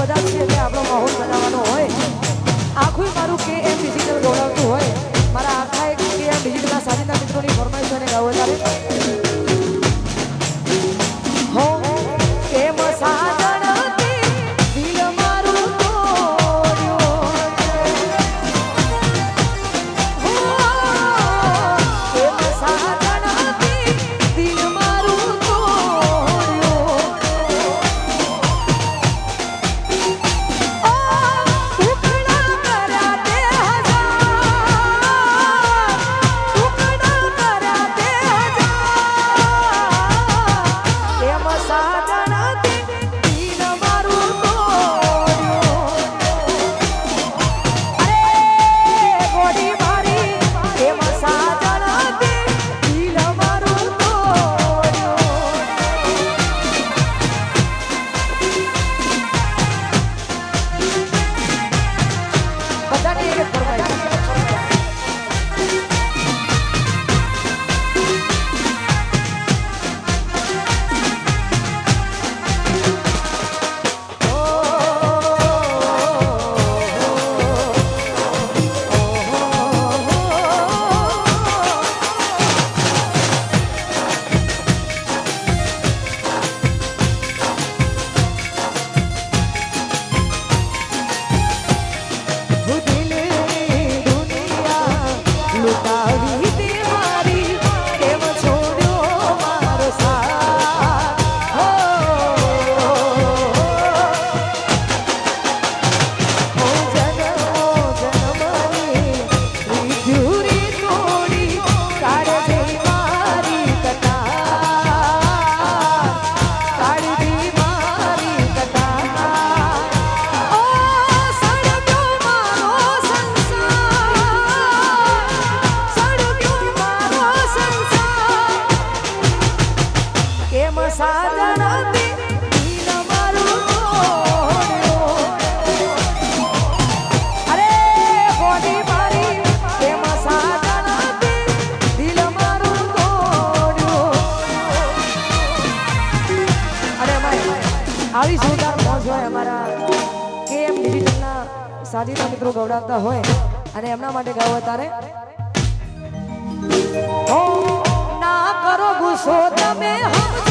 બધા છીએ એટલે આપણો માહોલ બનાવવાનો હોય. આખું મારું કે એમ ડિજિટલ દોડાવતું હોય. મારા આખા એક કે એમ ડિજિટલના સાધીના મિત્રોની ફરમાઈશ અને ગાવો ત્યારે એવી રીતના મિત્રો ગવડાવતા હોય અને એમના માટે ગાવ તારે. ના કરો ગુસ્સો તમે હમ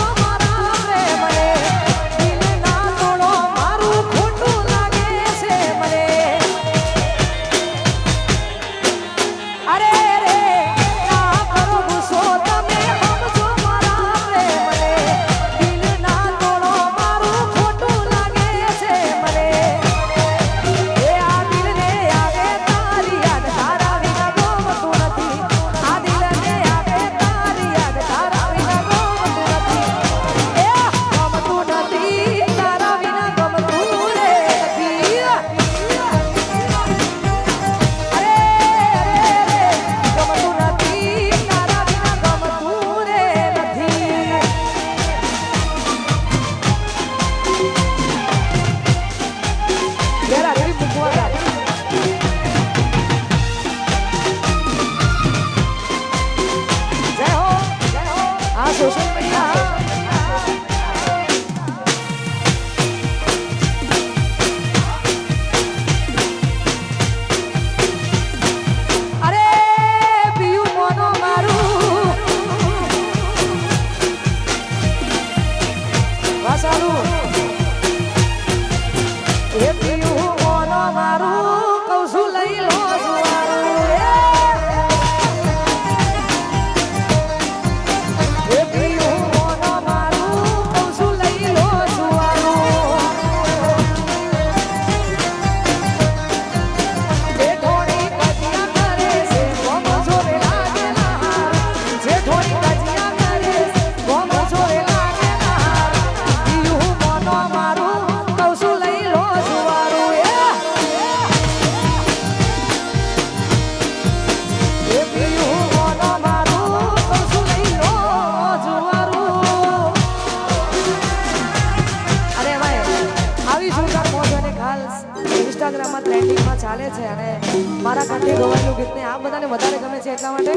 કાંઠે ગવાયેલું ગીતને આ બધાને વધારે ગમે છે એટલા માટે.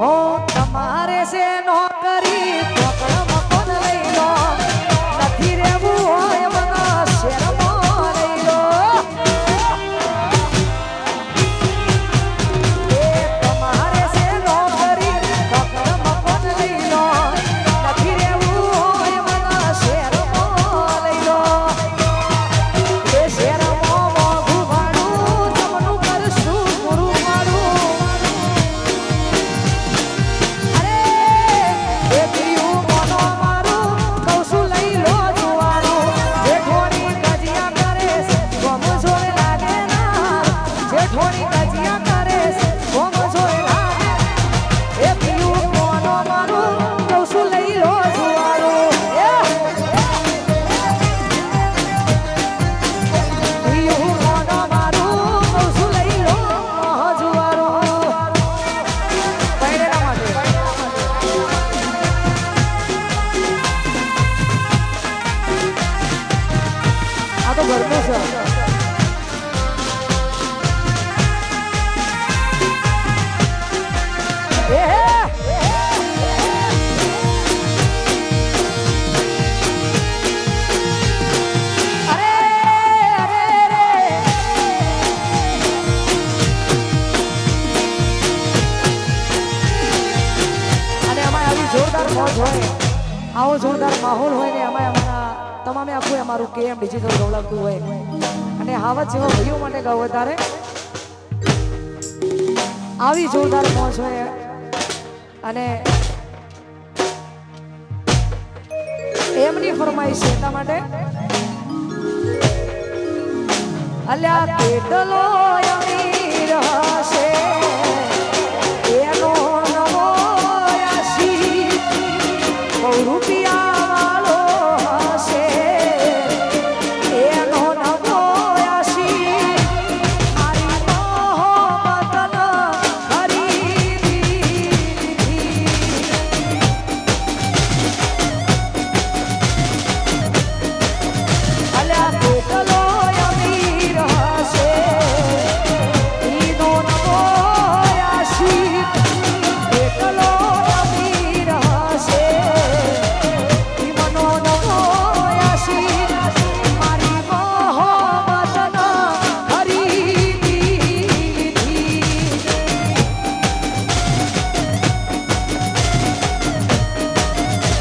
હો, તમારે છે નોકરી પકડ અમારું કેમ ડિજિટલ ગવડાવતું હોય. અને આવા જેવા ભાઈઓ માટે ગાવ વધારે. આવી જોરદાર પહોંચ હોય. અને એમની ફરમાઈશ એટલા માટે. અલ્યા કેટલો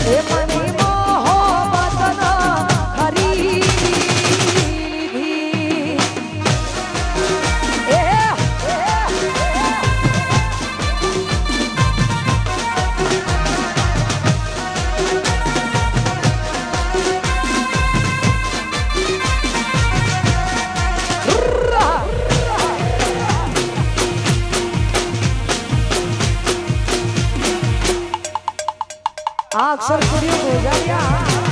એ આ અક્ષર સ્ટુડિયો ગોજારિયા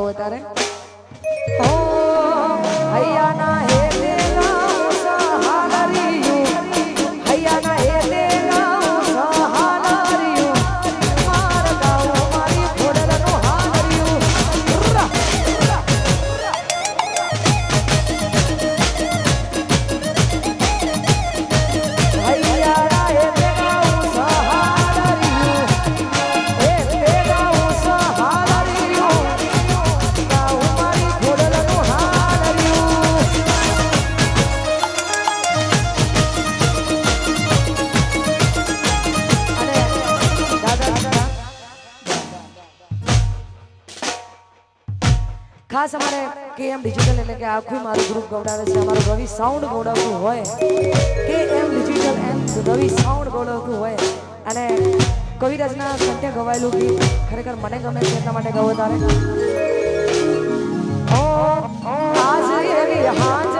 માટે ગાવું ખાસ અમારે કે એમ ડિજિટલ એટલે કે આખું મારું ગ્રુપ ગવડાવે છે. અમારું રવિ સાઉન્ડ ગવડાવતું હોય. કે એમ ડિજિટલ એમ રવિ સાઉન્ડ ગવડાવતું હોય. અને કવિરાજના સત્ય ગવાયેલું ગીત ખરેખર મને ગમે છે એટલા માટે ગવો તારે. ઓ, આજ રવિ હાજ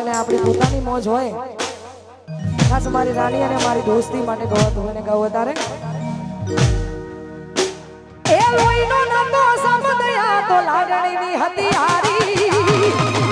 અને આપણી પોતાની મોજ હોય. ખાસ મારી રાણી અને મારી દોસ્તી માટે ગવાતું હોય ને ગાવ તારે એ લોહીનો નંદો સમદયા તો લાગણીની હતી હારી.